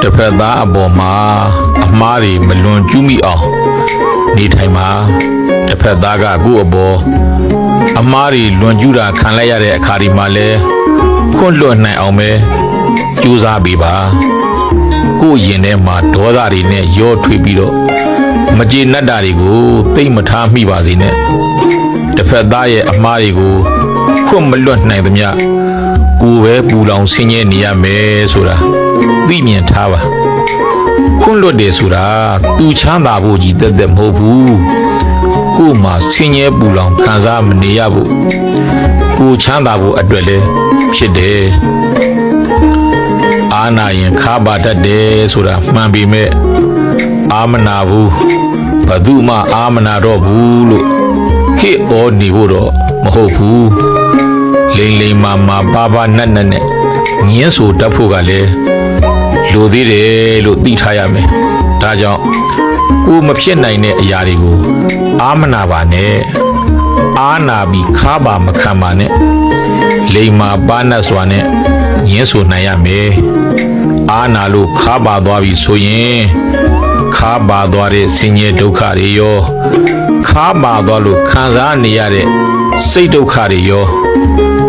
တစ်ဖက်သားအပေါ်မှာအမားတွေမလွန်ကျူးမိအောင်နေထိုင်မှာတစ်ဖက်သားကကိုယ့်အပေါ်အမားတွေလွန်ကျူးတာခံလိုက်ရတဲ့အခါဒီမှာလဲခွန့်လွတ်နိုင်အောင်ပဲကြိုးစားပေးပါကိုယ့်ရင်ထဲမှာဒေါသတွေနဲ့ရောထွေးပြီးတော့မကြေနပ်တာတွေကိုသိမ့်မထားမိပါစေနဲ့တစ်ဖက်သားရဲ့အမားတွေကိုခွန့်မလွတ်နိုင်သမျှ ကိုယ်ပဲပူလောင်ဆင်းရဲနေရမယ်ဆိုတာသိမြင်ထားပါခွန့်လွတ်တယ်ဆိုတာသူချမ်းသာဖို့ကြီးတက်တက်မဟုတ်ဘူးကိုယ်မှာဆင်းရဲပူလောင်ခံစားမနေရဘူးကိုယ်ချမ်းသာဖို့အတွက်လည်းဖြစ်တယ်အာနာရင်ခါပါတတ်တယ်ဆိုတာမှန်ပေမဲ့အာမနာဘူးဘယ်သူမှအာမနာတော့ဘူးလို့ဟစ်ဩနေဖို့တော့မဟုတ်ဘူး လိမ့်လိမ့်မာမာပါပါနတ်နတ်နဲ့ညင်းဆိုတတ်ဖို့ကလည်းလိုသေးတယ်လို့သိထားရမယ်ဒါကြောင့်ကိုမဖြစ်နိုင်တဲ့အရာတွေကိုအာမနာပါနဲ့အာနာပြီးခါပါမခံပါနဲ့လိမ္မာပါနတ်စွာနဲ့ညင်းဆိုနိုင်ရမယ်အာနာလို့ခါပါသွားပြီဆိုရင်ခါပါသွားတဲ့ဆင်းရဲဒုက္ခတွေရောခါပါသွားလို့ခံစားနေရတဲ့စိတ်ဒုက္ခတွေရော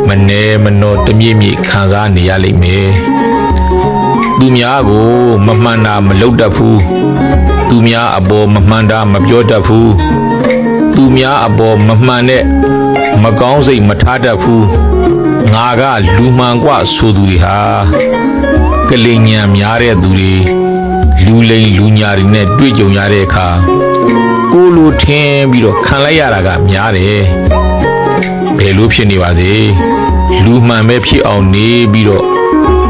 မနှဲမနှောတမြင့်မြင့်ခံစားနေရလိမ့်မယ်သူများကိုမမှန်တာမလုပ်တတ်ဘူးသူများအပေါ်မမှန်တာမပြောတတ်ဘူးသူများအပေါ်မမှန်တဲ့မကောင်းစိတ်မထားတတ်ဘူးငါကလူမှန်กว่าဆိုသူတွေဟာကလိန်ညံများတဲ့သူတွေလူလိန်လူညာတွေနဲ့တွေ့ကြုံရတဲ့အခါကိုယ်လိုထင်းပြီးတော့ခံလိုက်ရတာကများတယ် ဘယ်လိုဖြစ်နေပါစေလူမှန်ပဲဖြစ်အောင်နေပြီးတော့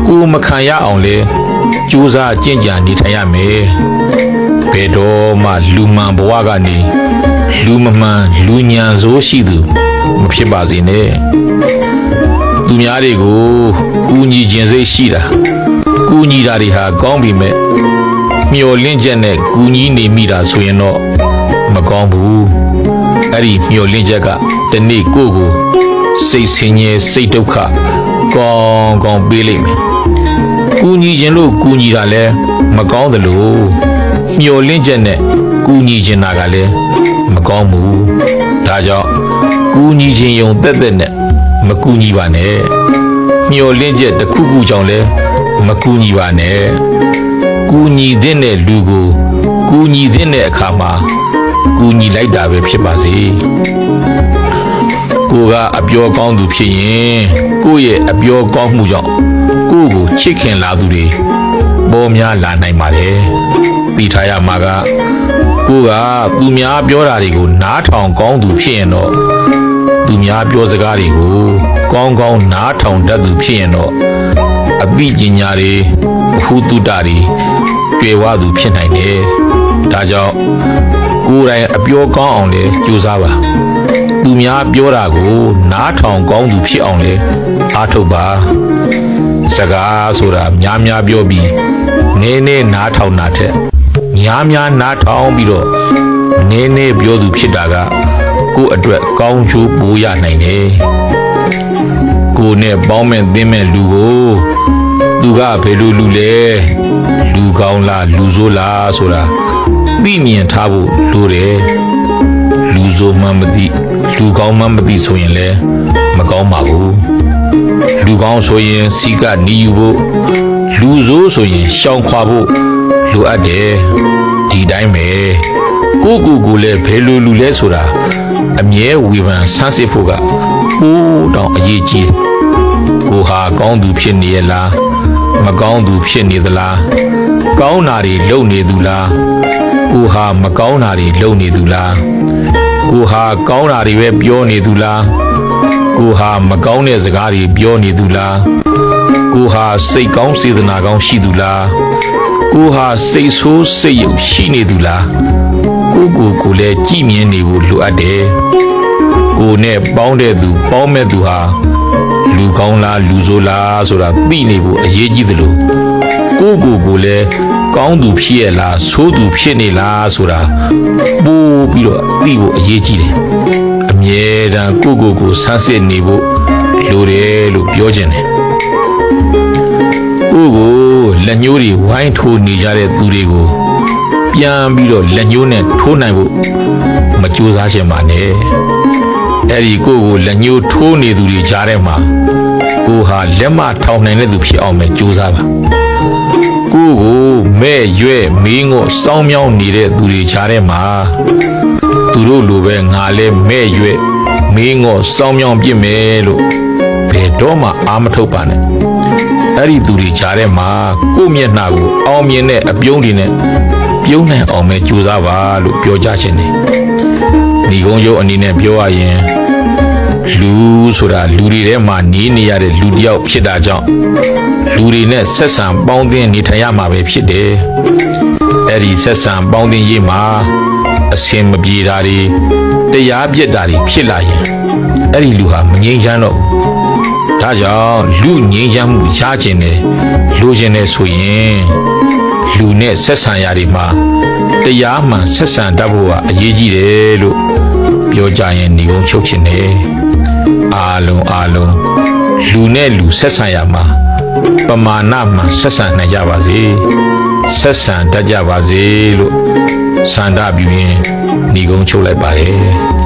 ကိုယ်မခံရအောင်လဲကြိုးစားကြင့်ကြံနေထိုင်ရမယ်ဘယ်တော့မှလူမှန်ဘဝကနေလူမမှန်လူညံဆိုးရှိသူမဖြစ်ပါစေနဲ့သူများတွေကိုကူညီခြင်းစိတ်ရှိတာကူညီတာတွေဟာကောင်းပြီမဲ့မျော်လင့်ချက်နဲ့ကူညီနေမိတာဆိုရင်တော့မကောင်းဘူး အဲ့ဒီမျော်လင့်ချက်ကတနေ့ကိုယ့်ကိုစိတ်ဆင်းရဲစိတ်ဒုက္ခကောင်းကောင်းပေးလိမ့်မယ်ကူညီခြင်းလို့ကူညီတာလဲမကောင်းသလိုမျော်လင့်ချက်နဲ့ကူညီခြင်းတာကလည်းမကောင်းဘူးဒါကြောင့်ကူညီခြင်းယုံတက်တက်နဲ့မကူညီပါနဲ့မျော်လင့်ချက်တစ်ခုခုကြောင့်လဲမကူညီပါနဲ့ကူညီတဲ့လူကိုကူညီတဲ့အခါမှာ ကူညီလိုက်တာပဲဖြစ်ပါစေကိုကအပြောကောင်းသူဖြစ်ရင်ကိုယ့်ရဲ့အပြောကောင်းမှုကြောင့်ကိုယ့်ကိုချစ်ခင်လာသူတွေပေါ်များလာနိုင်ပါတယ်သိထားရမှာကကိုကသူများပြောတာတွေကိုနားထောင်ကောင်းသူဖြစ်ရင်တော့သူများပြောစကားတွေကိုကောင်းကောင်းနားထောင်တတ်သူဖြစ်ရင်တော့အသိပညာတွေဘ ഹു တုတတွေကျွယ်ဝသူဖြစ်နိုင်တယ်ဒါကြောင့် ကိုယ်တိုင်အပြောကောင်းအောင်လေကြိုးစားပါသူများပြောတာကိုနားထောင်ကောင်းသူဖြစ်အောင်လေအားထုတ်ပါစကားဆိုတာများများပြောပြီးနည်းနည်းနားထောင်တာထက်များများနားထောင်ပြီးတော့နည်းနည်းပြောသူဖြစ်တာကကိုယ့်အတွက်ကောင်းချိုးပိုးရနိုင်တယ်ကိုယ်နဲ့ပေါင်းမဲ့သင်းမဲ့လူကိုသူကဘယ်လိုလူလဲလူကောင်းလားလူဆိုးလားဆိုတာ သိမြင်ထားဖို့လိုတယ်လူဆိုးမှမသိလူကောင်းမှမသိဆိုရင်လည်းမကောင်းပါဘူးလူကောင်းဆိုရင်စီကနီးယူဖို့လူဆိုးဆိုရင်ရှောင်ခွာဖို့လိုအပ်တယ်ဒီတိုင်းပဲကိုကိုကိုလည်းဘယ်လိုလူလဲဆိုတာအမြဲဝေဖန်ဆန်းစစ်ဖို့ကပိုးတောင်အရေးကြီးတယ်ကိုဟာကောင်းသူဖြစ်နေရဲ့လားမကောင်းသူဖြစ်နေသလားကောင်းတာတွေလုပ်နေသူလား ကိုဟာမကောင်းတာတွေလုပ်နေသူလားကိုဟာကောင်းတာတွေပဲပြောနေသူလားကိုဟာမကောင်းတဲ့စကားတွေပြောနေသူလားကိုဟာစိတ်ကောင်းစေတနာကောင်းရှိသူလားကိုဟာစိတ်ဆိုးစိတ်ယုတ်ရှိနေသူလားကိုကိုကိုလည်းကြည်မြင်နေဖို့လိုအပ်တယ်ကိုနဲ့ပေါင်းတဲ့သူပေါင်းမဲ့သူဟာလူကောင်းလားလူဆိုးလားဆိုတာသိနေဖို့အရေးကြီးသလို ကိုကိုကိုလည်းကောင်းသူဖြစ်ရလားဆိုးသူဖြစ်နေလားဆိုတာပို့ပြီးတော့သိဖို့အရေးကြီးတယ်အမြဲတမ်းကိုကိုကိုဆန်းစစ်နေဖို့လိုတယ်လို့ပြောခြင်းတယ်ကိုကိုလက်ညှိုးတွေဝိုင်းထိုးနေကြတဲ့သူတွေကိုပြန်ပြီးတော့လက်ညှိုးနဲ့ထိုးနိုင်ဖို့မကြိုးစားခြင်းပါနဲ့အဲ့ဒီကိုယ့်ကိုလက်ညှိုးထိုးနေသူတွေကြားထဲမှာ ကိုယ်ဟာလက်မထောင်နိုင်တဲ့သူဖြစ်အောင်ပဲကြိုးစားပါကိုယ့်ကိုမဲ့ရွဲ့မင်းကိုစောင်းမြောင်းနေတဲ့သူတွေကြားထဲမှာသူတို့လိုပဲငါလဲမဲ့ရွဲ့မင်းကိုစောင်းမြောင်းပြစ်မယ်လို့ဘယ်တော့မှအာမထုတ်ပါနဲ့အဲ့ဒီသူတွေကြားထဲမှာကိုယ့်မျက်နှာကိုအောင်မြင်တဲ့အပြုံးတွေနဲ့ပြုံးနိုင်အောင်ပဲကြိုးစားပါလို့ပြောကြခြင်းတယ်။ဒီကုန်းရုပ်အနေနဲ့ပြောရရင် လူဆိုတာလူတွေထဲမှာနေနေရတဲ့လူတစ်ယောက်ဖြစ်တာကြောင့်လူတွေနဲ့ဆက်ဆံပေါင်းသင်းနေထိုင်ရမှာပဲဖြစ်တယ်။အဲ့ဒီဆက်ဆံပေါင်းသင်းရေးမှာအစင်မပြေတာတွေတရားပြစ်တာတွေဖြစ်လာရင်အဲ့ဒီလူဟာမငြိမ်းချမ်းတော့ဘူးဒါကြောင့်လူငြိမ်းချမ်းမှုရခြင်းနဲ့လိုချင်တဲ့ဆိုရင်လူနဲ့ဆက်ဆံရာတွေမှာတရားမှန်ဆက်ဆံတတ်ဖို့ကအရေးကြီးတယ်လို့ပြောကြရင်ညီကုန်းချုပ်ခြင်းနဲ့ အားလုံးအားလုံးလူနဲ့လူဆက်ဆံရာမှာပမာဏမှန်ဆက်ဆံနိုင်ကြပါစေဆက်ဆံတတ်ကြပါစေလို့ဆန္ဒပြုရင်ညီကုန်းချုပ်လိုက်ပါတယ်